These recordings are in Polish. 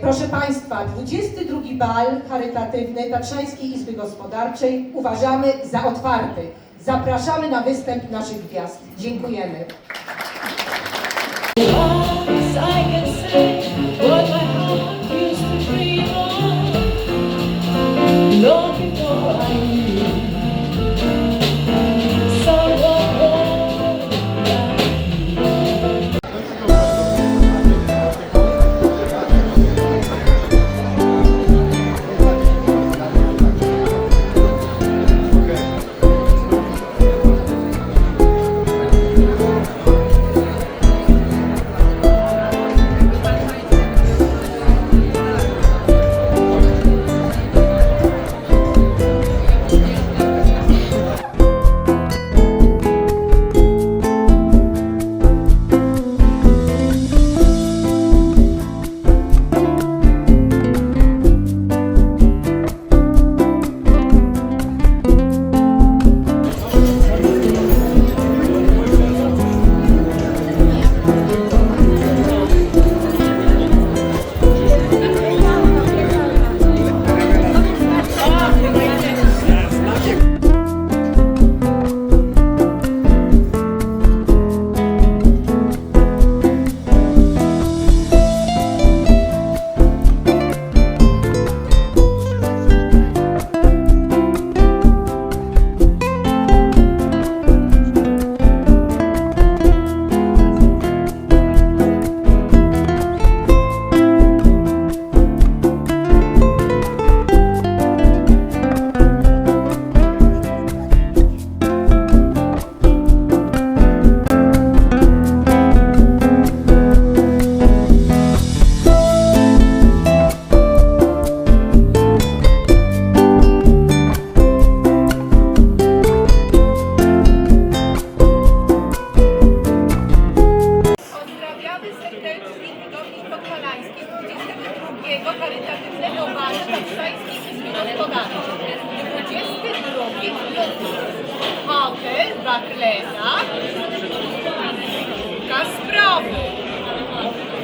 Proszę Państwa, 22 bal charytatywny Tatrzańskiej Izby Gospodarczej uważamy za otwarty. Zapraszamy na występ naszych gwiazd. Dziękujemy.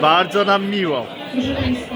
Bardzo nam miło. Proszę Państwa,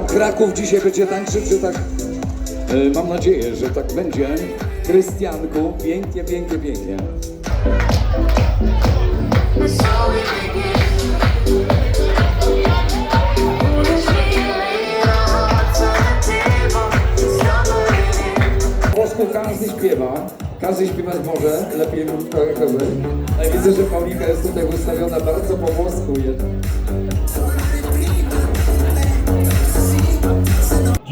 Kraków dzisiaj będzie tańczył, czy tak? E, Mam nadzieję, że tak będzie. Krystianku, pięknie, pięknie, pięknie. Po polsku każdy śpiewa, każdy śpiewać może, lepiej lub trochę gorzej. Widzę, że Paulika jest tutaj ustawiona bardzo po włosku jednak.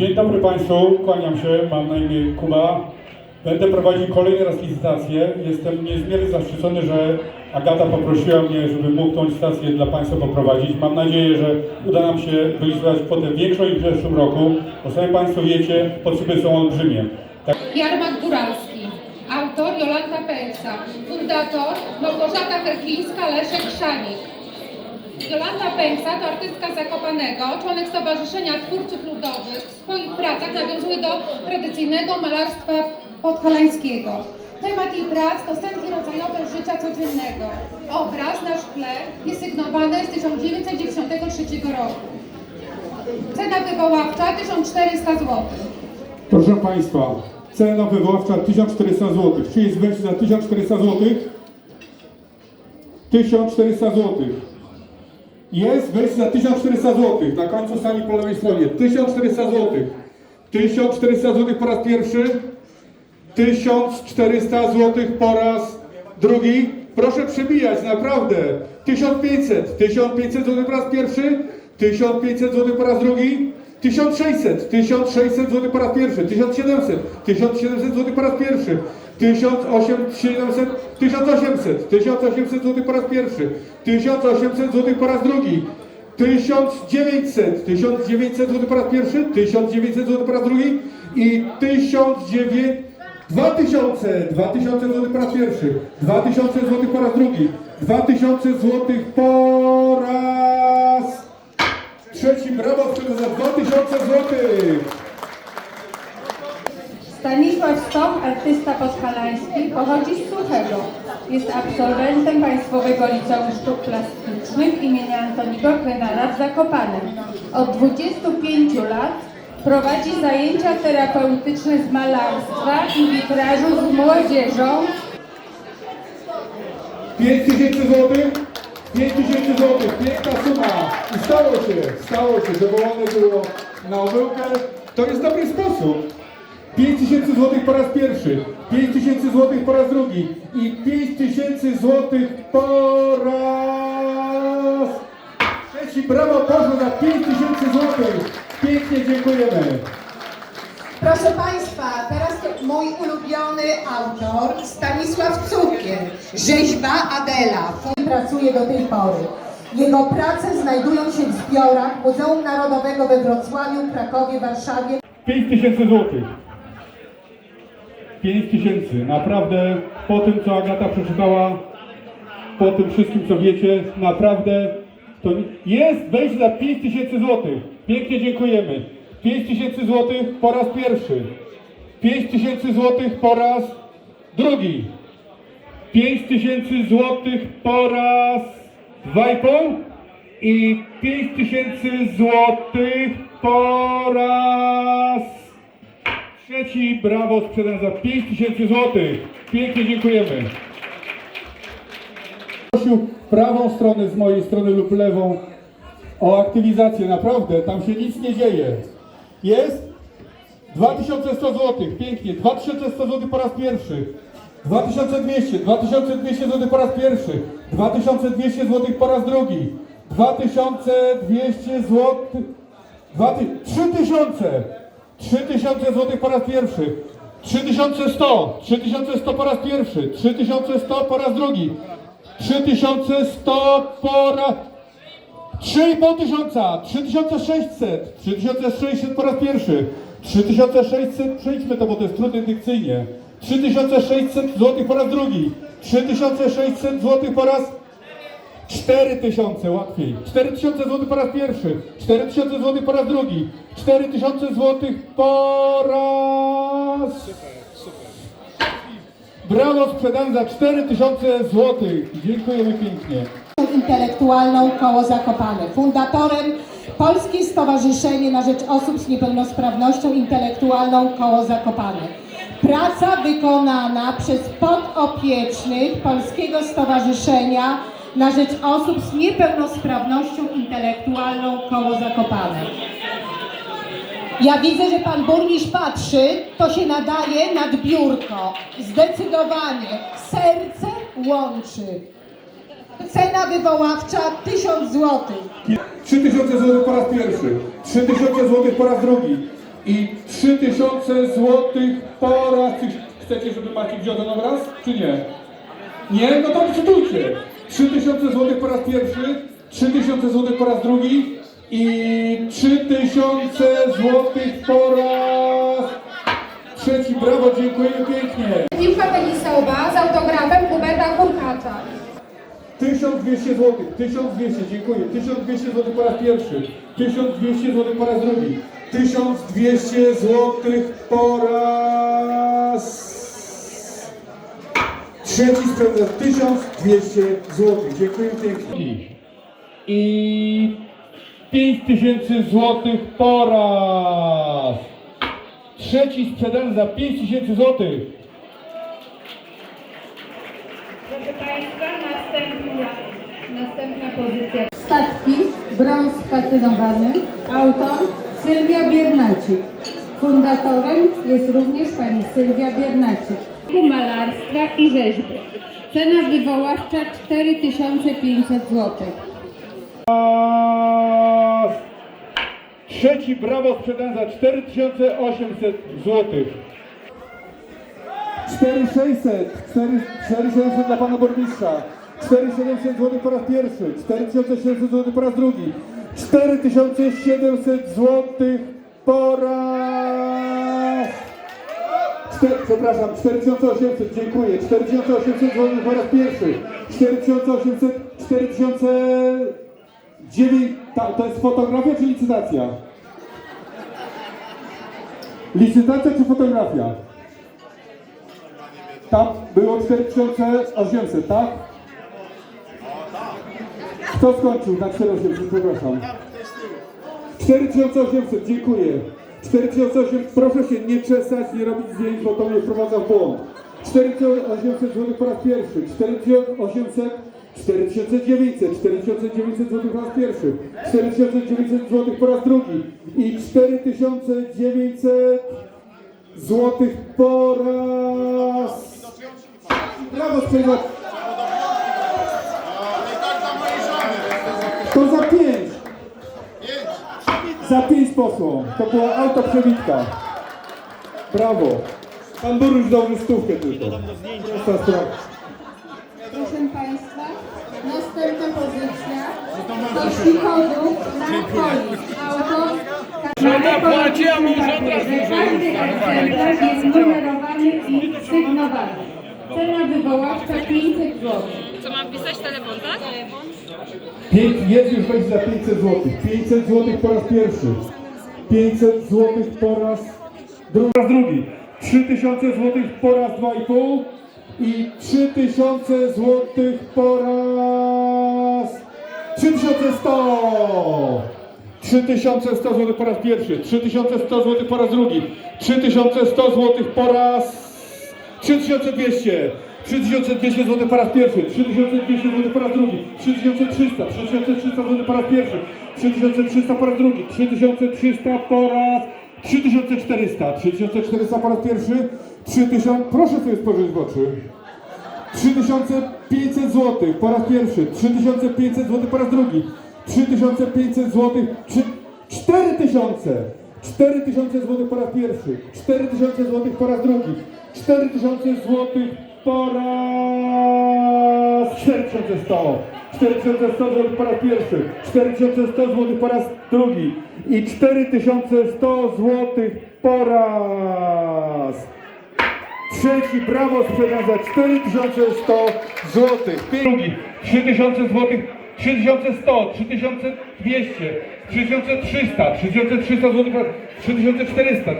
Dzień dobry Państwu, kłaniam się, mam na imię Kuba. Będę prowadził kolejny raz licytację. Jestem niezmiernie zaszczycony, że Agata poprosiła mnie, żebym mógł tą licytację dla Państwa poprowadzić. Mam nadzieję, że uda nam się wylicytować kwotę większą niż w zeszłym roku, bo sami Państwo wiecie, potrzeby są olbrzymie. Tak, Jarmak Góralski. Autor Jolanta Pęksa. Fundator Małgorzata Herklińska, Leszek Szanik. Jolanta Pęksa to artystka Zakopanego, członek Stowarzyszenia Twórców Ludowych. W swoich pracach nawiązuje do tradycyjnego malarstwa podhalańskiego. Temat jej prac to scenki rodzajowe życia codziennego. Obraz na szkle jest sygnowany z 1993 roku. Cena wywoławcza 1400 zł. Proszę Państwa, cena wywoławcza 1400 zł. Czy jest wersja za 1400 zł? 1400 zł. Jest wersja za 1400 zł. Na końcu sali po lewej stronie. 1400 zł. 1400 zł po raz pierwszy. 1400 zł po raz drugi. Proszę przebijać, naprawdę. 1500. 1500 zł po raz pierwszy. 1500 zł po raz drugi. 1600. 1600 zł po raz pierwszy. 1700. 1700 zł po raz pierwszy. 1800. 1800. 1800 zł po raz pierwszy. 1800 zł po raz drugi. 1900, 1900 zł po raz pierwszy, 1900 zł po raz drugi i 1900, 2000, 2000 zł po raz pierwszy, 2000 zł po raz drugi, 2000 zł po raz trzeci, brawo, wtedy za 2000 zł. Stanisław Stok, artysta podhalański, pochodzi z Suchego. Jest absolwentem Państwowego Liceum Sztuk Plastycznych imienia Antoniego Krenara w Zakopanem. Od 25 lat prowadzi zajęcia terapeutyczne z malarstwa i witrażu z młodzieżą 5000 zł, 5000 zł, piękna suma. I stało się, stało się, wywołane było na omyłkę. To jest dobry sposób. 5000 zł po raz pierwszy, 5000 zł po raz drugi i 5000 zł po raz trzeci. Brawo poszło za 5000 zł. Pięknie dziękujemy. Proszę Państwa, teraz autor Stanisław Cukier, rzeźba Adela. Pracuje do tej pory. Jego prace znajdują się w zbiorach Muzeum Narodowego we Wrocławiu, Krakowie, Warszawie. 5000 zł. 5000. Naprawdę po tym, co Agata przeczytała, po tym wszystkim, co wiecie, naprawdę to jest wejście za 5000 zł. Pięknie dziękujemy. 5000 zł po raz pierwszy. 5000 zł po raz drugi. 5000 zł po raz dwa i pół i 5000 zł po raz trzeci. Brawo, sprzedam za 5000 zł. Pięknie dziękujemy. Prosił prawą stronę z mojej strony lub lewą o aktywizację. Naprawdę, tam się nic nie dzieje. Jest? 2100 zł, pięknie. 2100 zł po raz pierwszy. 2200, 2200 zł po raz pierwszy. 2200 zł po raz drugi. 2200 zł. 3000. 3000 zł po raz pierwszy. 3100. 3100 po raz pierwszy. 3100 po raz drugi. 3100 po raz... 3,5 tysiąca, 3600, 3600 po raz pierwszy, 3600, przejdźmy to, bo to jest trudne dykcyjnie, 3600 zł po raz drugi, 3600 zł po raz 4000, łatwiej, 4000 zł po raz pierwszy, 4000 zł po raz drugi, 4000 zł po raz... Brawo, sprzedam za 4000 zł. Dziękujemy pięknie. Intelektualną Koło Zakopane. Fundatorem Polskie Stowarzyszenie na Rzecz Osób z Niepełnosprawnością Intelektualną Koło Zakopane. Praca wykonana przez podopiecznych Polskiego Stowarzyszenia na Rzecz Osób z Niepełnosprawnością Intelektualną Koło Zakopane. Ja widzę, że pan burmistrz patrzy, to się nadaje nad biurko. Zdecydowanie serce łączy. Cena wywoławcza 1000 zł. 3000 zł po raz pierwszy, 3000 zł po raz drugi i 3000 zł po raz... Chcecie, żeby Maciek wziął ten obraz, czy nie? Nie? No to decydujcie. 3000 zł po raz pierwszy, 3000 zł po raz drugi i 3000 zł po raz trzeci. Brawo, dziękuję pięknie. Piłka tenisowa z autografem Huberta Kurkacza. 1200 zł, 1200, dziękuję. 1200 zł po raz pierwszy, 1200 zł po raz drugi, 1200 zł po raz trzeci sprawdza 1200 zł. Dziękuję pięknie. I 5000 zł po raz trzeci sprzedany za 5000 zł. Proszę Państwa, następna, następna pozycja. Statki, brąz patynowany, autor Sylwia Biernacik. Fundatorem jest również pani Sylwia Biernacik. Malarstwa i rzeźby. Cena wywoławcza 4500 zł. Trzeci brawo sprzedany za 4800 zł. 4600, 4700 dla pana burmistrza, 4700 zł po raz pierwszy, 4700 zł po raz drugi, 4700 zł po raz... Czter, przepraszam, 4800, dziękuję, 4800 zł po raz pierwszy, 4800, 4009, ta, to jest fotografia czy licytacja? Licytacja czy fotografia? Tam było 4800, tak? Kto skończył na 4800, przepraszam. 4800, dziękuję. 4800, proszę się nie czesać, nie robić zdjęć, bo to mnie wprowadza w błąd. 4800 zł po raz pierwszy, 4800, 4900, 4900 zł po raz pierwszy, 4900 zł po raz drugi i 4900 zł po raz... Brawo, sprzedać! To za pięć! Za pięć poszło. To była auto przebitka. Brawo. Pan burmistrz dał stówkę tylko. Prosta sprawa. Proszę Państwa, następna pozycja. Jeśli kodów na koniec. Autor Żona płaci, a mąż od razu Każdy egzemplarz jest numerowany i sygnowany. Cena wywoławcza 500 zł. Co mam pisać telefon, tak? Pięć, jest już wejść za 500 zł. 500 zł po raz pierwszy. 500 zł po raz raz drugi. 3000 zł po raz 2,5 i 3000 zł po raz 3100. 3100 zł po raz pierwszy, 3100 zł po raz drugi, 3100 zł po raz 3200, 3200 zł po raz pierwszy, 3200 zł po raz drugi, 3300, 3300 zł po raz pierwszy, 3300 po raz drugi, 3300 po raz 3400, 3400 po raz pierwszy, 3000, proszę sobie spojrzeć w oczy. 3500 zł po raz pierwszy, 3500 zł po raz drugi, 3500 zł, 4000, 4000 zł po raz pierwszy, 4000 zł po raz drugi, 4000 zł po raz 4100, 4100 zł po raz pierwszy, 4100 zł po raz drugi. I 4100 zł po raz Trzeci. Brawo sprzedam za 4100 zł. Drugi. 3000 zł, 3100, 3200, 3300, 3300 zł, 3400,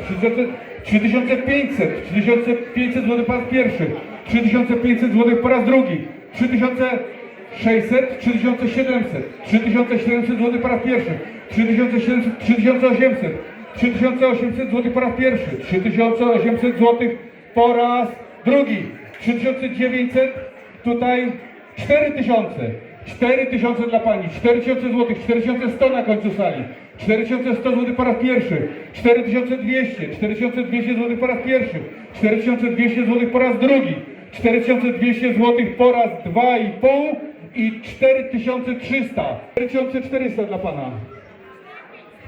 3500, 3500 zł po pierwszy, 3500 zł po raz drugi, 3600, 3700, 3700 zł po raz pierwszy, 3700, 3800, 3800 zł po raz pierwszy, 3800 zł po raz drugi, 3900, tutaj 4000, 4000 dla pani, 4000 zł, 4100 na końcu sali, 4100 zł po raz pierwszy, 4200, 4200 zł po raz pierwszy, 4200 zł po raz drugi, 4200 zł po raz dwa i pół i 4300, 4400 dla pana.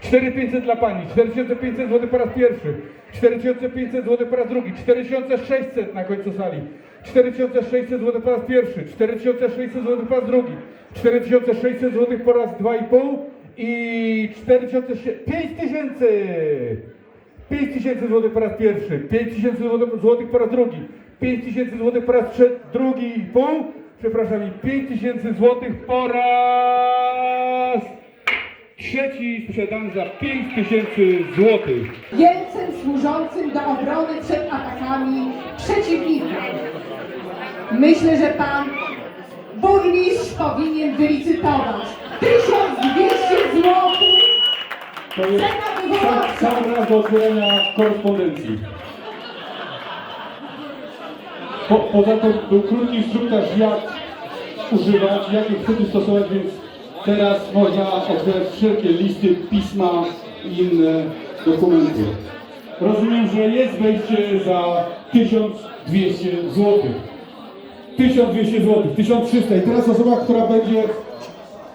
4500 dla pani, 4500 zł po raz pierwszy, 4500 zł po raz drugi, 4600 na końcu sali, 4600 zł po raz pierwszy, 4600 zł po raz drugi, 4600 zł po raz dwa i pół i 4000, 5000! 5000 zł po raz pierwszy, 5000 zł po raz drugi, 5000 zł po raz trze- drugi i pół, przepraszam, i 5000 zł po raz trzeci sprzedany za 5000 zł. Wielcem służącym do obrony przed atakami przeciwnika. Myślę, że pan burmistrz powinien wylicytować 1200 zł. To jest Cena sam, wywoławcza. sam raz do otwierania korespondencji. Po, poza tym był krótki instruktaż jak używać, jakie chwyty stosować, więc teraz można otwierać wszelkie listy, pisma i inne dokumenty. Rozumiem, że jest wejście za 1200 zł. 1200 zł, 1300 i teraz osoba, która będzie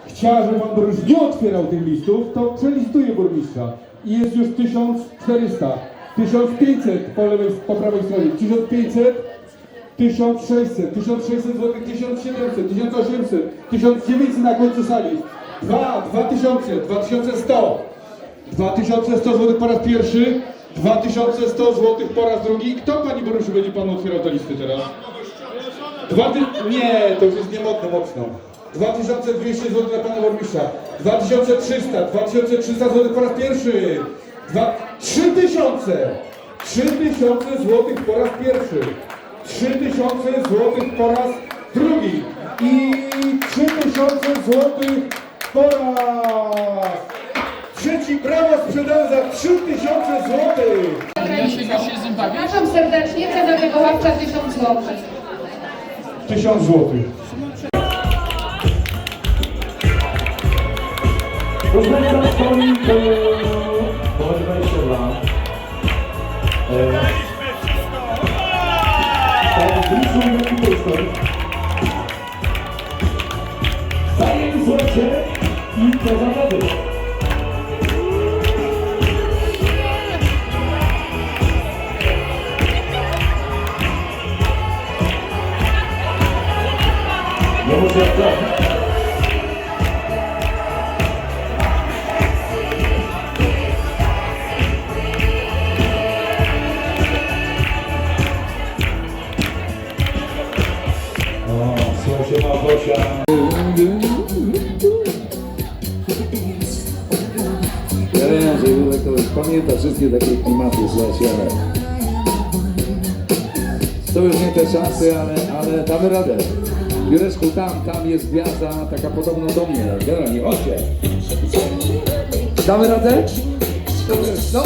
chciała, żeby pan burmistrz nie otwierał tych listów, to przelistuje burmistrza. I jest już 1400, 1500 po, lewej, po prawej stronie, 1500, 1600, 1600 zł, 1700, 1800, 1900 na końcu sali. 2, 2000, 2100, 2100 zł po raz pierwszy, 2100 zł po raz drugi. Kto pani burmistrzu będzie panu otwierał te listy teraz? Dwa ty... Nie, to już jest niemodne mocno. 2200 zł dla pana burmistrza. 2300, 2300 zł po raz pierwszy. Dwa... 3000. 3000 zł po raz pierwszy. 3000 zł po raz drugi. I 3000 zł po raz trzeci. Brawo sprzedane za 3000 zł. Zapraszam serdecznie, cena wywoławcza 1000 zł. 1000 zł. Rozmawiam stolik po 20 lat. E, Tak, wrócił na tutaj Zajęli słuchajcie i to wszystkie takie klimaty, ale... To już nie te czasy, ale, ale damy radę. Jureczku, tam, tam jest gwiazda taka podobna do mnie. Generalnie, chodźcie. Damy radę? No.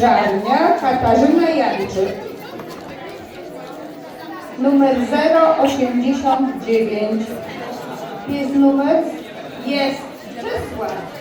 Spiżarnia Katarzyna Janczyk. Numer 089. Jest numer? Jest. Czesław.